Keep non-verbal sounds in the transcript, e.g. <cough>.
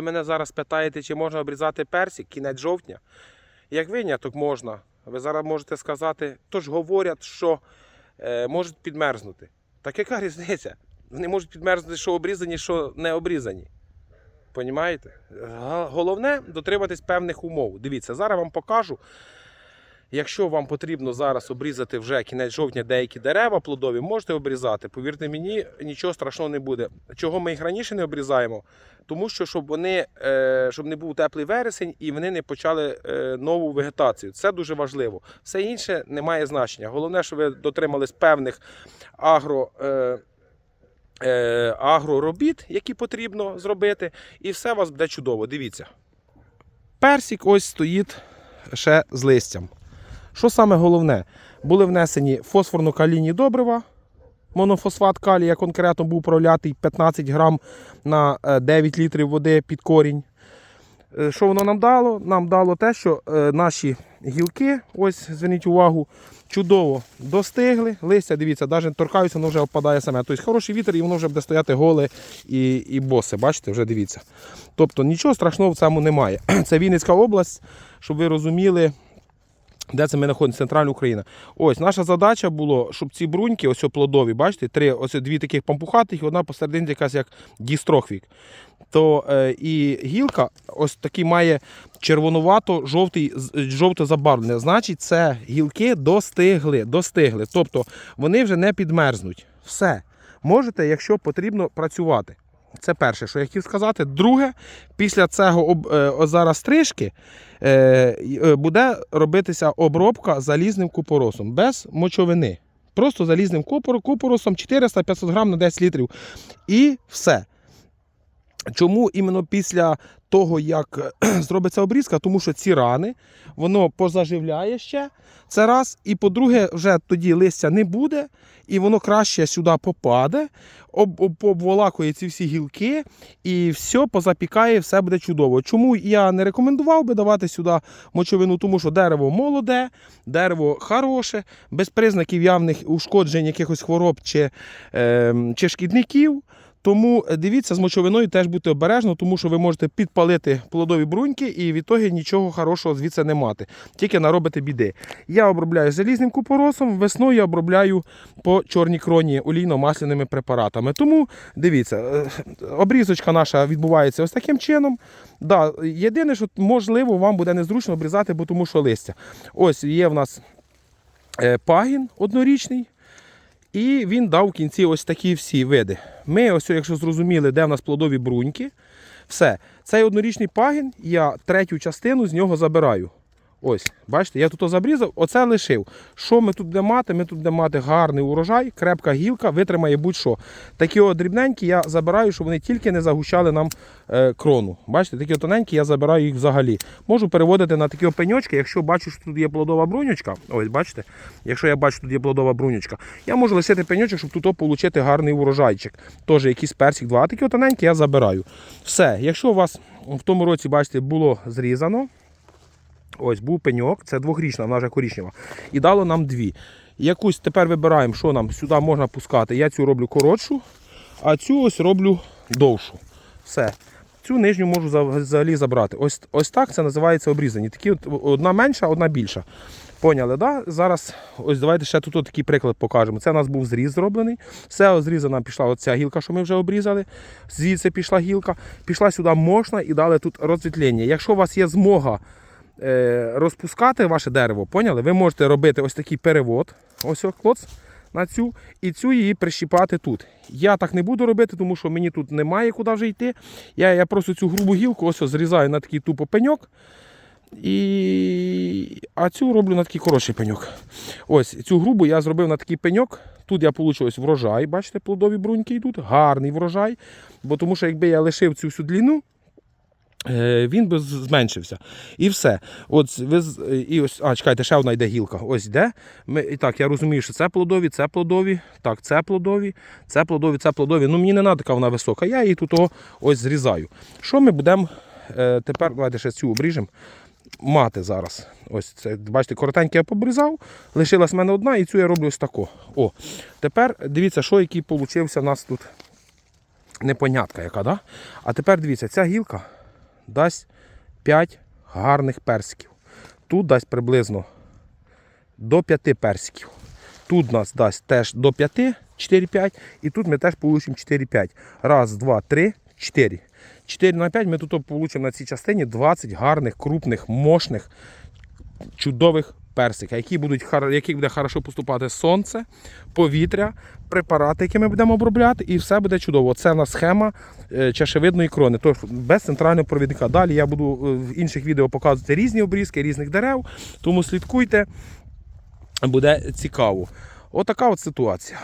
Ви мене зараз питаєте, чи можна обрізати персик кінець жовтня. Як виняток можна. Ви зараз можете сказати, то ж говорять, що е, можуть підмерзнути. Так яка різниця? Вони можуть підмерзнути, що обрізані, що не обрізані. Понімаєте? Головне дотриматись певних умов. Дивіться, зараз вам покажу. Якщо вам потрібно зараз обрізати вже кінець жовтня деякі дерева плодові, можете обрізати. Повірте мені, нічого страшного не буде. Чого ми їх раніше не обрізаємо? Тому що щоб вони е, щоб не був теплий вересень і вони не почали е, нову вегетацію. Це дуже важливо. Все інше не має значення. Головне, щоб ви дотримались певних агро. Е, агроробіт, які потрібно зробити, і все у вас буде чудово. Дивіться. Персик ось стоїть ще з листям. Що саме головне? Були внесені фосфорно-калійні добрива. Монофосфат калія конкретно був пролятий 15 грам на е, 9 літрів води під корінь. Е, Що воно нам дало? Нам дало те, що е, наші гілки, ось зверніть увагу, чудово достигли. Листя, дивіться, навіть торкаюся, воно вже опадає саме. Тобто хороший вітер і воно вже буде стояти голе і, і босе. Бачите, вже дивіться. Тобто нічого страшного в цьому немає. <clears throat> Це Вінницька область, щоб ви розуміли. Де це ми знаходимося? Центральна Україна. Ось наша задача була, щоб ці бруньки, ось плодові, бачите, три, ось дві таких пампухатих, і одна посередині якась як дістрохвік. То е, і гілка ось такий має червонувато-жовтий жовте забарвлення. Значить, це гілки достигли, достигли. Тобто вони вже не підмерзнуть. Все. Можете, якщо потрібно, працювати. Це перше, що я хотів сказати. Друге, після цього е, зараз стрижки е, е, буде робитися обробка залізним купоросом без мочовини. Просто залізним купоросом 400-500 грам на 10 літрів. І все. Чому іменно після того, як е, <clears throat> зробиться обрізка? Тому що ці рани воно позаживляє ще. Це раз. І по-друге, вже тоді листя не буде, і воно краще сюди попаде, об, об, обволакує ці всі гілки, і все позапікає, все буде чудово. Чому я не рекомендував би давати сюди мочовину? Тому що дерево молоде, дерево хороше, без признаків явних ушкоджень якихось хвороб чи, е, чи шкідників. Тому е, дивіться, з мочовиною теж будьте обережно, тому що ви можете підпалити плодові бруньки і в ітогі нічого хорошого звідси не мати. Тільки наробите біди. Я обробляю залізним купоросом, весною я обробляю по чорній кроні олійно-масляними препаратами. Тому дивіться, е, обрізочка наша відбувається ось таким чином. Да, єдине, що можливо вам буде незручно обрізати, бо тому що листя. Ось є в нас е, пагін однорічний. І він дав в кінці ось такі всі види. Ми, ось, якщо зрозуміли, де в нас плодові бруньки, все. Цей однорічний пагін, я третю частину з нього забираю. Ось, бачите, я тут забрізав, оце лишив. Що ми тут будемо мати? Ми тут будемо мати гарний урожай, крепка гілка, витримає будь-що. Такі от дрібненькі я забираю, щоб вони тільки не загущали нам е, крону. Бачите, такі тоненькі я забираю їх взагалі. Можу переводити на такі опеньочки, якщо бачу, що тут є плодова брунючка. Ось, бачите, якщо я бачу, що тут є плодова брунючка, я можу лишити пеньочок, щоб тут отримати гарний урожайчик. Теж якийсь персик, два. А такі тоненькі я забираю. Все, якщо у вас в тому році, бачите, було зрізано. Ось був пеньок, це двохрічна, вона вже корічнева. І дало нам дві. Якусь тепер вибираємо, що нам сюди можна пускати. Я цю роблю коротшу, а цю ось роблю довшу. Все. Цю нижню можу взагалі забрати. Ось, ось так це називається обрізані. Такі от, одна менша, одна більша. Поняли, да? Зараз ось давайте ще тут такий приклад покажемо. Це у нас був зріз зроблений. Все зрізана пішла оця гілка, що ми вже обрізали. Звідси пішла гілка. Пішла сюди можна і дали тут розсвітлення. Якщо у вас є змога розпускати ваше дерево, поняли? Ви можете робити ось такий перевод, ось о, клоц, на цю, і цю її прищіпати тут. Я так не буду робити, тому що мені тут немає куди вже йти. Я, я просто цю грубу гілку ось о, зрізаю на такий тупо пеньок. І... А цю роблю на такий хороший пеньок. Ось цю грубу я зробив на такий пеньок. Тут я ось врожай, бачите, плодові бруньки йдуть, гарний врожай. Бо тому що якби я лишив цю всю длину, Е, він би зменшився. І все. От ви, е, і ось, а, чекайте, ще одна йде гілка. Ось йде. Ми, і так, я розумію, що це плодові, це плодові, так, це плодові, це плодові, це плодові. Ну, мені не треба така вона висока. Я її тут ось зрізаю. Що ми будемо е, тепер, давайте ще цю обріжемо. Мати зараз. Ось це, бачите, коротеньке я побрізав. Лишилась в мене одна, і цю я роблю ось тако. О, тепер дивіться, що який получився у нас тут непонятка яка, да? А тепер дивіться, ця гілка дасть 5 гарних персиків. Тут дасть приблизно до 5 персиків. Тут нас дасть теж до 5, 4-5, і тут ми теж получимо 4-5. Раз, два, три, 4. 4 на 5 ми тут получимо на цій частині 20 гарних, крупних, мощних, чудових персика, які будуть, які буде хорошо поступати сонце, повітря, препарати, які ми будемо обробляти, і все буде чудово. Це в нас схема е, чашевидної крони, тобто без центрального провідника. Далі я буду е, в інших відео показувати різні обрізки різних дерев, тому слідкуйте, буде цікаво. Отака от ситуація.